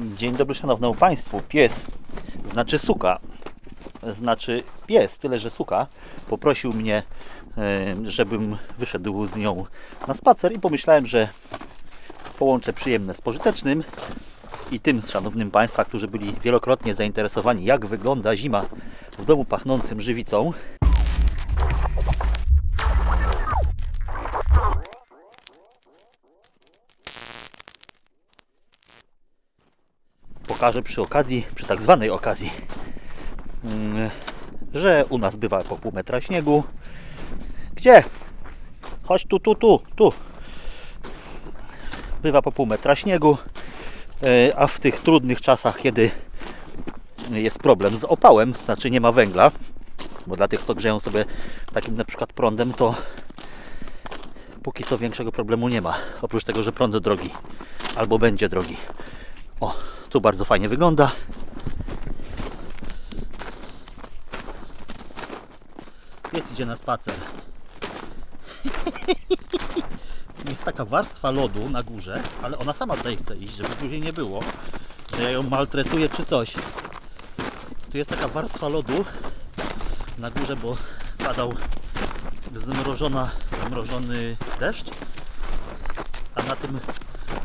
Dzień dobry szanownemu Państwu. Pies znaczy suka. Znaczy pies, tyle że suka. Poprosił mnie, e, żebym wyszedł z nią na spacer i pomyślałem, że połączę przyjemne z pożytecznym i tym szanownym Państwa, którzy byli wielokrotnie zainteresowani, jak wygląda zima w domu pachnącym żywicą. Pokażę przy okazji, przy tak zwanej okazji, mm, że u nas bywa po pół metra śniegu. Gdzie? Chodź tu, tu, tu, tu. Bywa po pół metra śniegu, e, a w tych trudnych czasach, kiedy jest problem z opałem, znaczy nie ma węgla, bo dla tych, co grzeją sobie takim na przykład prądem, to póki co większego problemu nie ma. Oprócz tego, że prąd drogi albo będzie drogi. O, tu bardzo fajnie wygląda. Pies idzie na spacer. Jest taka warstwa lodu na górze, ale ona sama tutaj chce iść, żeby później nie było, że ja ją maltretuję czy coś. Tu jest taka warstwa lodu na górze, bo padał zmrożona, zmrożony deszcz, a na tym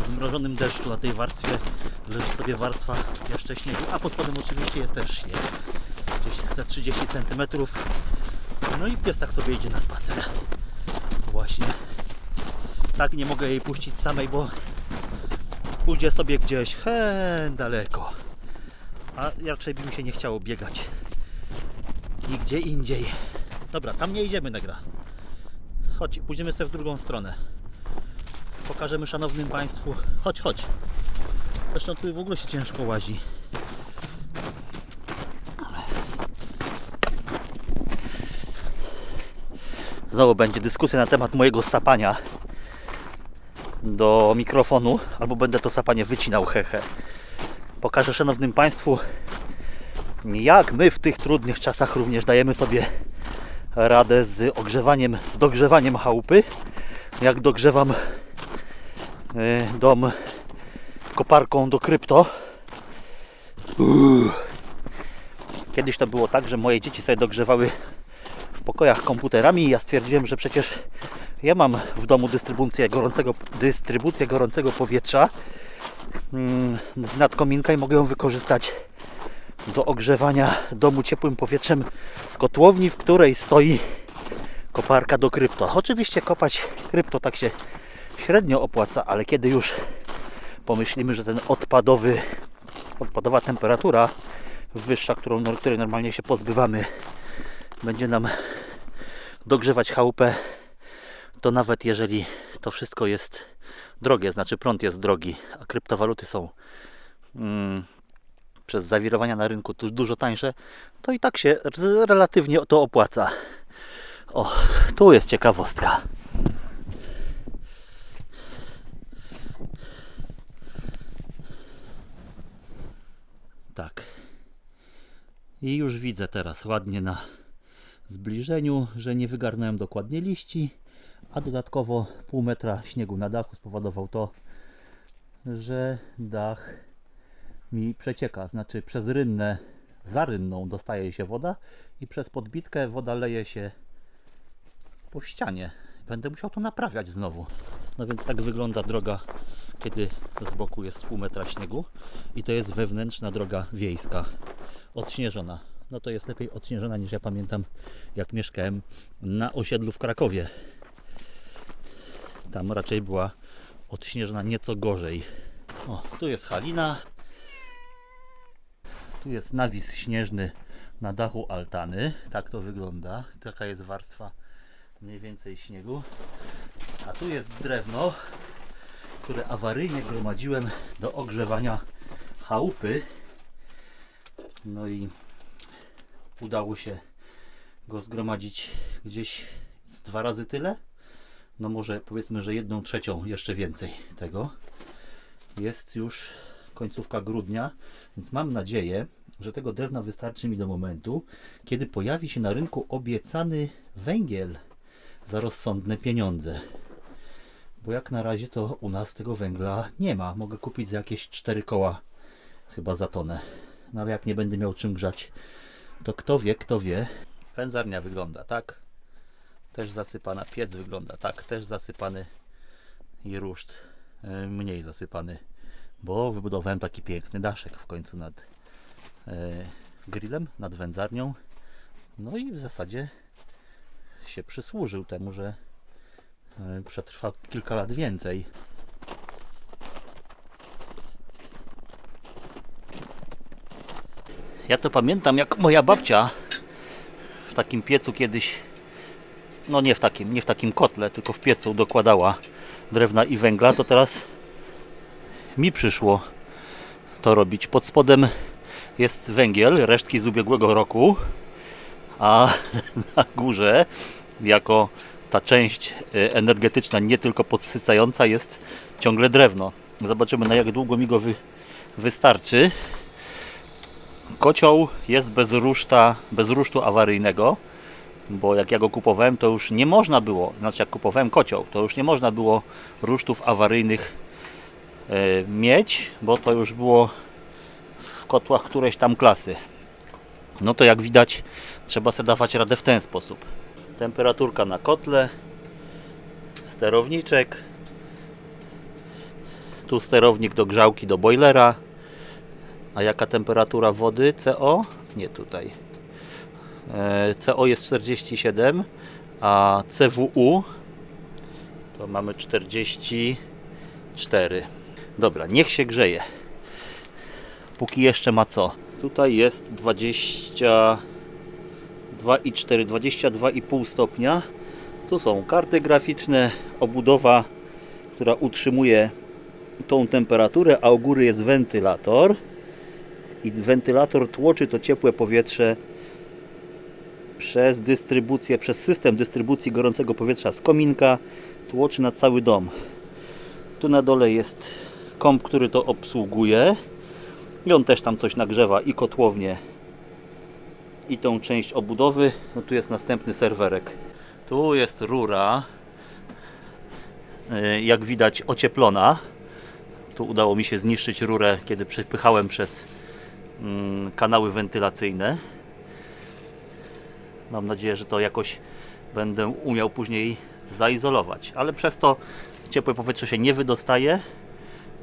zmrożonym deszczu, na tej warstwie leży sobie warstwa jeszcze śniegu, a pod spodem oczywiście jest też śnieg. Gdzieś za 30 cm. No i pies tak sobie idzie na spacer. Właśnie. Tak nie mogę jej puścić samej, bo pójdzie sobie gdzieś daleko. A raczej by mi się nie chciało biegać. Nigdzie indziej. Dobra, tam nie idziemy nagra. Chodź, pójdziemy sobie w drugą stronę. Pokażemy szanownym Państwu. Chodź, chodź. Zresztą tu w ogóle się ciężko łazi. Znowu będzie dyskusja na temat mojego sapania do mikrofonu, albo będę to sapanie wycinał, hehe. Pokażę szanownym Państwu, jak my w tych trudnych czasach również dajemy sobie radę z ogrzewaniem, z dogrzewaniem chałupy. Jak dogrzewam e, dom koparką do krypto. Uff. Kiedyś to było tak, że moje dzieci sobie dogrzewały w pokojach komputerami i ja stwierdziłem, że przecież ja mam w domu dystrybucję gorącego, dystrybucję gorącego powietrza mm, z nadkominka i mogę ją wykorzystać do ogrzewania domu ciepłym powietrzem z kotłowni, w której stoi koparka do krypto. Oczywiście kopać krypto tak się średnio opłaca, ale kiedy już pomyślimy, że ten odpadowy, odpadowa temperatura wyższa, którą, której normalnie się pozbywamy, będzie nam dogrzewać chałupę, to nawet jeżeli to wszystko jest drogie, znaczy prąd jest drogi, a kryptowaluty są mm, przez zawirowania na rynku dużo tańsze, to i tak się relatywnie to opłaca. O, tu jest ciekawostka. Tak. I już widzę teraz ładnie na zbliżeniu, że nie wygarnąłem dokładnie liści, a dodatkowo pół metra śniegu na dachu spowodował to, że dach mi przecieka, znaczy przez rynnę, za rynną dostaje się woda i przez podbitkę woda leje się po ścianie. Będę musiał to naprawiać znowu. No więc tak wygląda droga, kiedy z boku jest pół metra śniegu i to jest wewnętrzna droga wiejska, odśnieżona. No to jest lepiej odśnieżona niż ja pamiętam, jak mieszkałem na osiedlu w Krakowie. Tam raczej była odśnieżona nieco gorzej. O, tu jest halina. Tu jest nawis śnieżny na dachu altany. Tak to wygląda. Taka jest warstwa mniej więcej śniegu. A tu jest drewno, które awaryjnie gromadziłem do ogrzewania chałupy. No i udało się go zgromadzić gdzieś z dwa razy tyle. No może powiedzmy, że jedną trzecią jeszcze więcej tego. Jest już końcówka grudnia, więc mam nadzieję, że tego drewna wystarczy mi do momentu, kiedy pojawi się na rynku obiecany węgiel za rozsądne pieniądze. Bo jak na razie to u nas tego węgla nie ma. Mogę kupić za jakieś 4 koła chyba za tonę. No ale jak nie będę miał czym grzać, to kto wie, kto wie. Pędzarnia wygląda tak. Też zasypana. Piec wygląda tak. Też zasypany. I ruszt e, mniej zasypany. Bo wybudowałem taki piękny daszek w końcu nad e, grillem, nad wędzarnią. No i w zasadzie się przysłużył temu, że e, przetrwa kilka lat więcej. Ja to pamiętam, jak moja babcia w takim piecu kiedyś, no nie w takim, nie w takim kotle, tylko w piecu dokładała drewna i węgla, to teraz mi przyszło to robić. Pod spodem jest węgiel, resztki z ubiegłego roku, a na górze, jako ta część e, energetyczna, nie tylko podsycająca, jest ciągle drewno. Zobaczymy, na jak długo mi go wy, wystarczy. Kocioł jest bez ruszta, bez rusztu awaryjnego, bo jak ja go kupowałem, to już nie można było, znaczy jak kupowałem kocioł, to już nie można było rusztów awaryjnych e, mieć, bo to już było w kotłach którejś tam klasy. No to jak widać, trzeba sobie dawać radę w ten sposób. Temperaturka na kotle, sterowniczek, tu sterownik do grzałki do boilera, a jaka temperatura wody? CO? Nie tutaj. E, CO jest 47, a CWU to mamy 44. Dobra, niech się grzeje. Póki jeszcze ma co. Tutaj jest 22,4, 22,5 stopnia. Tu są karty graficzne, obudowa, która utrzymuje tą temperaturę, a u góry jest wentylator i wentylator tłoczy to ciepłe powietrze przez dystrybucję, przez system dystrybucji gorącego powietrza z kominka tłoczy na cały dom. Tu na dole jest komp, który to obsługuje i on też tam coś nagrzewa i kotłownię i tą część obudowy. No tu jest następny serwerek. Tu jest rura y, jak widać ocieplona. Tu udało mi się zniszczyć rurę, kiedy przepychałem przez kanały wentylacyjne. Mam nadzieję, że to jakoś będę umiał później zaizolować, ale przez to ciepłe powietrze się nie wydostaje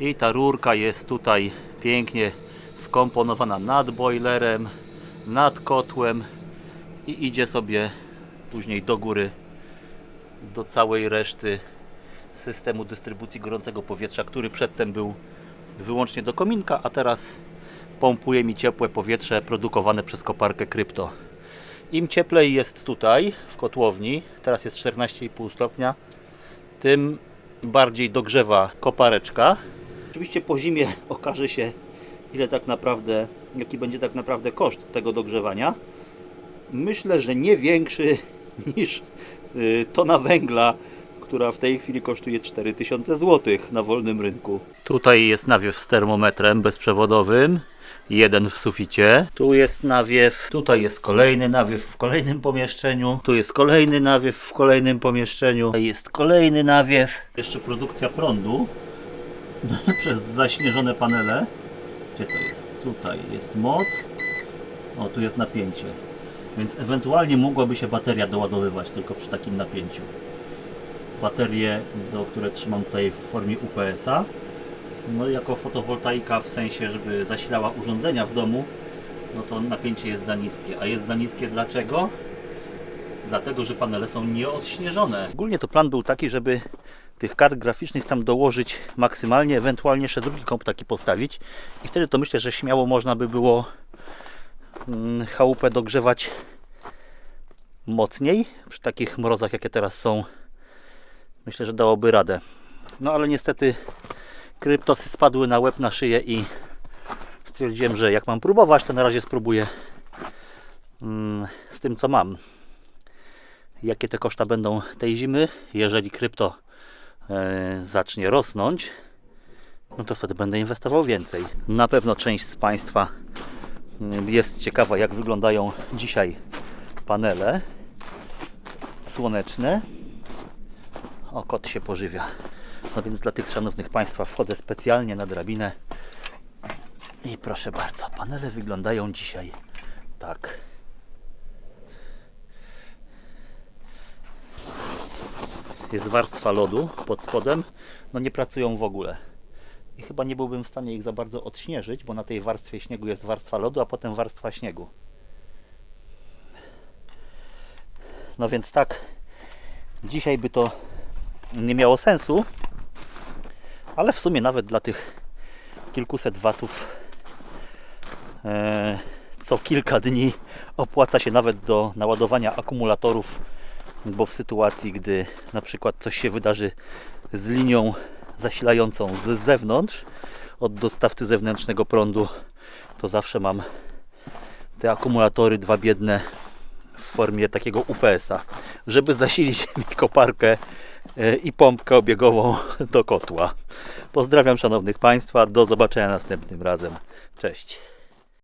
i ta rurka jest tutaj pięknie wkomponowana nad boilerem, nad kotłem i idzie sobie później do góry do całej reszty systemu dystrybucji gorącego powietrza, który przedtem był wyłącznie do kominka, a teraz pompuje mi ciepłe powietrze produkowane przez koparkę krypto. Im cieplej jest tutaj w kotłowni, teraz jest 14,5 stopnia, tym bardziej dogrzewa kopareczka. Oczywiście po zimie okaże się ile tak naprawdę, jaki będzie tak naprawdę koszt tego dogrzewania. Myślę, że nie większy niż y, tona węgla, która w tej chwili kosztuje 4000 zł na wolnym rynku. Tutaj jest nawiew z termometrem bezprzewodowym. Jeden w suficie. Tu jest nawiew. Tutaj jest kolejny nawiew w kolejnym pomieszczeniu. Tu jest kolejny nawiew w kolejnym pomieszczeniu. Tutaj jest kolejny nawiew. Jeszcze produkcja prądu przez zaśnieżone panele. Gdzie to jest? Tutaj jest moc. O, tu jest napięcie. Więc ewentualnie mogłaby się bateria doładowywać tylko przy takim napięciu. Baterie, do, które trzymam tutaj w formie UPS-a. No jako fotowoltaika w sensie, żeby zasilała urządzenia w domu, no to napięcie jest za niskie. A jest za niskie dlaczego? Dlatego, że panele są nieodśnieżone. Ogólnie to plan był taki, żeby tych kart graficznych tam dołożyć maksymalnie, ewentualnie jeszcze drugi komp taki postawić i wtedy to myślę, że śmiało można by było mm, chałupę dogrzewać mocniej przy takich mrozach jakie teraz są myślę, że dałoby radę no ale niestety kryptosy spadły na łeb, na szyję i stwierdziłem, że jak mam próbować to na razie spróbuję mm, z tym co mam jakie te koszta będą tej zimy jeżeli krypto e, zacznie rosnąć, no to wtedy będę inwestował więcej. Na pewno część z Państwa mm, jest ciekawa, jak wyglądają dzisiaj panele słoneczne. O, kot się pożywia. No więc dla tych szanownych Państwa wchodzę specjalnie na drabinę I proszę bardzo, panele wyglądają dzisiaj tak. Jest warstwa lodu pod spodem, no nie pracują w ogóle. I chyba nie byłbym w stanie ich za bardzo odśnieżyć, bo na tej warstwie śniegu jest warstwa lodu, a potem warstwa śniegu. No więc tak, dzisiaj by to nie miało sensu, ale w sumie nawet dla tych kilkuset watów e, co kilka dni opłaca się nawet do naładowania akumulatorów, bo w sytuacji, gdy na przykład coś się wydarzy z linią zasilającą z zewnątrz, od dostawcy zewnętrznego prądu, to zawsze mam te akumulatory dwa biedne formie takiego UPS-a, żeby zasilić mi koparkę e, i pompkę obiegową do kotła. Pozdrawiam szanownych Państwa, do zobaczenia następnym razem. Cześć.